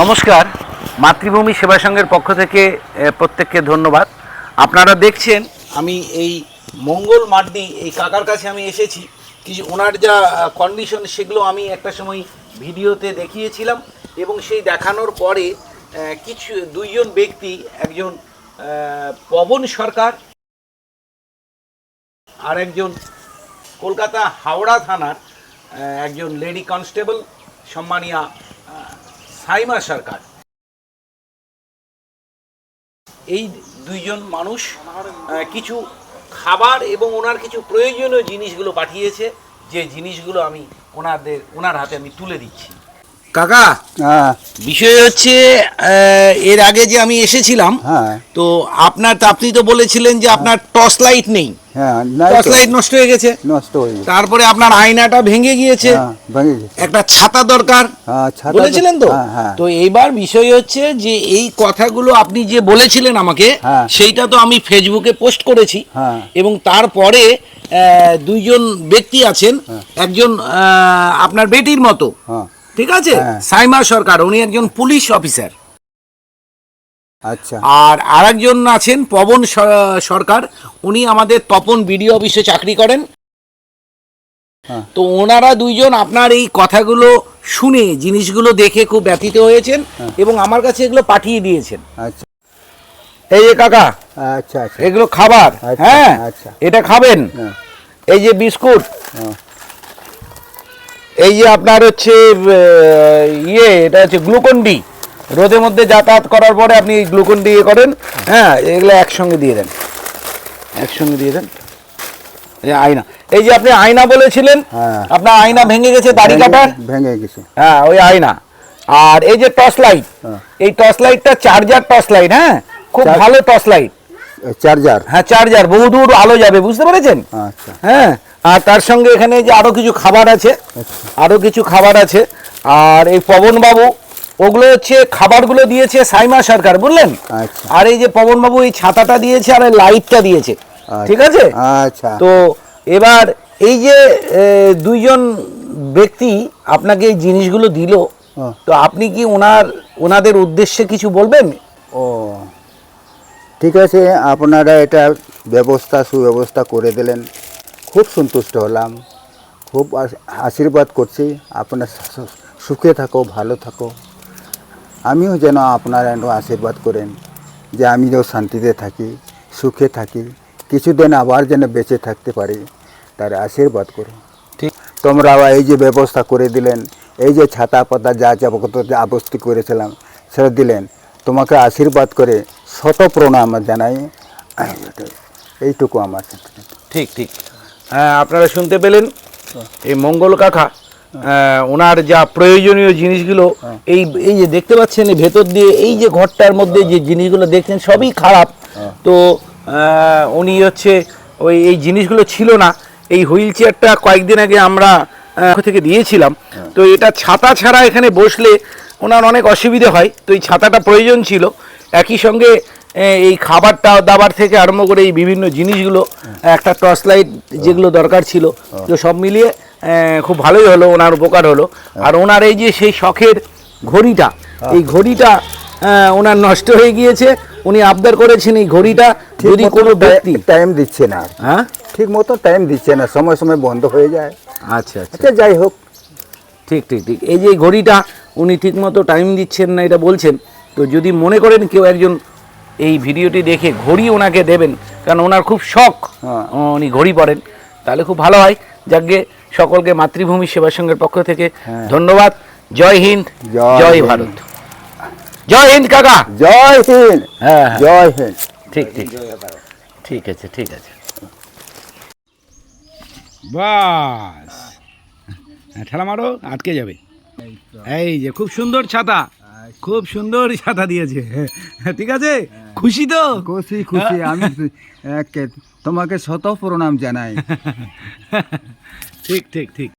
নমস্কার, মাতৃভূমি সেবা সংঘের পক্ষ থেকে প্রত্যেককে ধন্যবাদ। আপনারা দেখছেন, আমি এই মঙ্গল মাড্ডি এই কাকার কাছে আমি এসেছি। কিছু ওনার যা কন্ডিশন সেগুলো আমি একটা সময় ভিডিওতে দেখিয়েছিলাম এবং সেই দেখানোর পরে কিছু, দুইজন ব্যক্তি, একজন পবন সরকার আর একজন কলকাতা হাওড়া থানার একজন লেডি কনস্টেবল, সম্মানিয়া সাইমা সরকার। এই দুইজন মানুষ কিছু খাবার এবং ওনার কিছু প্রয়োজনীয় জিনিসগুলো পাঠিয়েছে যে জিনিসগুলো আমি ওনাদের ওনার হাতে আমি তুলে দিচ্ছি। কাকা হ্যাঁ। বিষয় হচ্ছে এর আগে যে আমি এসেছিলাম হ্যাঁ। তো আপনার তো আপনি তো বলেছিলেন যে আপনার টর্চ লাইট নেই। হ্যাঁ টর্চ লাইট নষ্ট হয়ে গেছে। নষ্ট হয়ে গেছে। তারপরে আপনার আয়নাটা ভেঙে গিয়েছে। হ্যাঁ ভেঙে গেছে একটা ছাতা দরকার। হ্যাঁ বলেছিলেন তো? হ্যাঁ তো এইবার বিষয় হচ্ছে যে এই কথাগুলো আপনি যে বলেছিলেন আমাকে। সেইটা তো আমি ফেসবুকে পোস্ট করেছি। এবং তারপরে দুইজন ব্যক্তি আছেন। একজন আপনার বেটির মতো। ঠিক আছে। সাইমা সরকার উনি একজন পুলিশ অফিসার। আচ্ছা। আর আরেকজন আছেন পবন সরকার। উনি আমাদের তপন বিডিও অফিসে চাকরি করেন। হ্যাঁ। তো ওনারা দুইজন আপনার এই কথাগুলো শুনে জিনিসগুলো দেখে খুব ব্যথিত হয়েছেন এবং আমার কাছে এগুলো পাঠিয়ে দিয়েছেন। আচ্ছা। এই যে কাকা আচ্ছা আচ্ছা। এগুলো খাবার আচ্ছা, হ্যাঁ আচ্ছা। এটা খাবেন? হ্যাঁ, এই যে বিস্কুট হ্যাঁ, এই যে আপনার হচ্ছে ইয়ে এটা হচ্ছে গ্লুকন ডি। রোদের মধ্যে যাতায়াত করার পরে আপনি গ্লুকন ডি ইয়ে করেন হ্যাঁ এগুলো একসঙ্গে দিয়ে দেন। একসঙ্গে দিয়ে দেন। এই আয়না। এই যে আপনি আয়না বলেছিলেন হ্যাঁ। আপনার আয়না ভেঙে গেছে দাড়ি কাটার? ভেঙে- গেছে। হ্যাঁ ওই আয়না। আর এই যে টর্চ লাইট হ্যাঁ। এই টর্চ লাইটটা চার্জার টর্চ লাইট হ্যাঁ? খুব ভালো টর্চ লাইট। চার্জার। হ্যাঁ চার্জার বহু দূর আলো যাবে বুঝতে পেরেছেন? আচ্ছা। হ্যাঁ আর তার সঙ্গে এখানে যে আরও কিছু খাবার আছে আচ্ছা। আরও কিছু খাবার আছে আর এই পবন বাবু ওগুলো হচ্ছে খাবারগুলো দিয়েছে সাইমা সরকার বুঝলেন? আচ্ছা। আর এই যে পবনবাবু এই ছাতাটা দিয়েছে আর লাইটটা দিয়েছে ঠিক আছে? আচ্ছা। তো এবার এই যে দুইজন ব্যক্তি আপনাকে এই জিনিসগুলো দিল। তো আপনি কি ওনার ওনাদের উদ্দেশ্যে কিছু বলবেন? ও ঠিক আছে আপনারা এটা ব্যবস্থা সুব্যবস্থা করে দিলেন। খুব সন্তুষ্ট হলাম খুব আশ- আশীর্বাদ করছি। আপনার সুখে থাকো ভালো থাকো। আমিও যেন আপনারা আশীর্বাদ করেন যে আমি আমিও শান্তিতে থাকি সুখে থাকি কিছুদিন আবার যেন বেঁচে থাকতে পারি তার আশীর্বাদ করো ঠিক। তোমরা আবার এই যে ব্যবস্থা করে দিলেন এই যে ছাতা পাতা যা যা আবস্তি করেছিলাম সেটা দিলেন তোমাকে আশীর্বাদ করে শত প্রণাম জানাই। এইটুকু আমার। ঠিক ঠিক। হ্যাঁ আপনারা শুনতে পেলেন এই মঙ্গল কাকা ওনার যা প্রয়োজনীয় জিনিসগুলো এই এই যে দেখতে পাচ্ছেন এই ভেতর দিয়ে এই যে ঘরটার মধ্যে যে জিনিসগুলো দেখছেন সবই খারাপ। তো উনি হচ্ছে ওই এই জিনিসগুলো ছিল না। এই হুইল চেয়ারটা কয়েকদিন আগে আমরা থেকে দিয়েছিলাম। তো এটা ছাতা ছাড়া এখানে বসলে ওনার অনেক অসুবিধে হয়। তো এই ছাতাটা প্রয়োজন ছিল। একই সঙ্গে এই খাবারটা দাবার থেকে আরম্ভ করে এই বিভিন্ন জিনিসগুলো একটা টর্চ লাইট যেগুলো দরকার ছিল তো সব মিলিয়ে খুব ভালোই হলো ওনার উপকার হলো। আর ওনার এই যে সেই শখের ঘড়িটা এই ঘড়িটা ওনার নষ্ট হয়ে গিয়েছে উনি আবদার করেছেন এই ঘড়িটা যদি কোনো ব্যক্তি টাইম দিচ্ছে না হ্যাঁ? ঠিক মতো টাইম দিচ্ছে না সময় সময় বন্ধ হয়ে যায়। আচ্ছা আচ্ছা। আচ্ছা যাই হোক। ঠিক ঠিক ঠিক। এই যে ঘড়িটা উনি ঠিকমতো টাইম দিচ্ছেন না এটা বলছেন। তো যদি মনে করেন কেউ একজন এই ভিডিওটি দেখে ঘড়ি ওনাকে দেবেন কারণ ওনার খুব শখ হ্যাঁ। উনি ঘড়ি পড়েন তাহলে খুব ভালো হয়। যাকে সকলকে মাতৃভূমি সেবা সংঘের পক্ষ থেকে ধন্যবাদ। জয় হিন্দ জয় জয় হিন্দ। ভারত। জয় হিন্দ কাকা। জয় হিন্দ। হ্যাঁ হ্যাঁ। জয় হিন্দ। ঠিক ঠিক। ঠিক আছে ঠিক আছে। বাস। হ্যাঁ, ঠেলা মারো আটকে যাবে। এই যে খুব সুন্দর ছাতা। খুব সুন্দর ছাতা দিয়েছে। ঠিক আছে? খুশি তো? খুশি খুশি। আমি তোমাকে শত প্রণাম জানাই। ঠিক ঠিক ঠিক।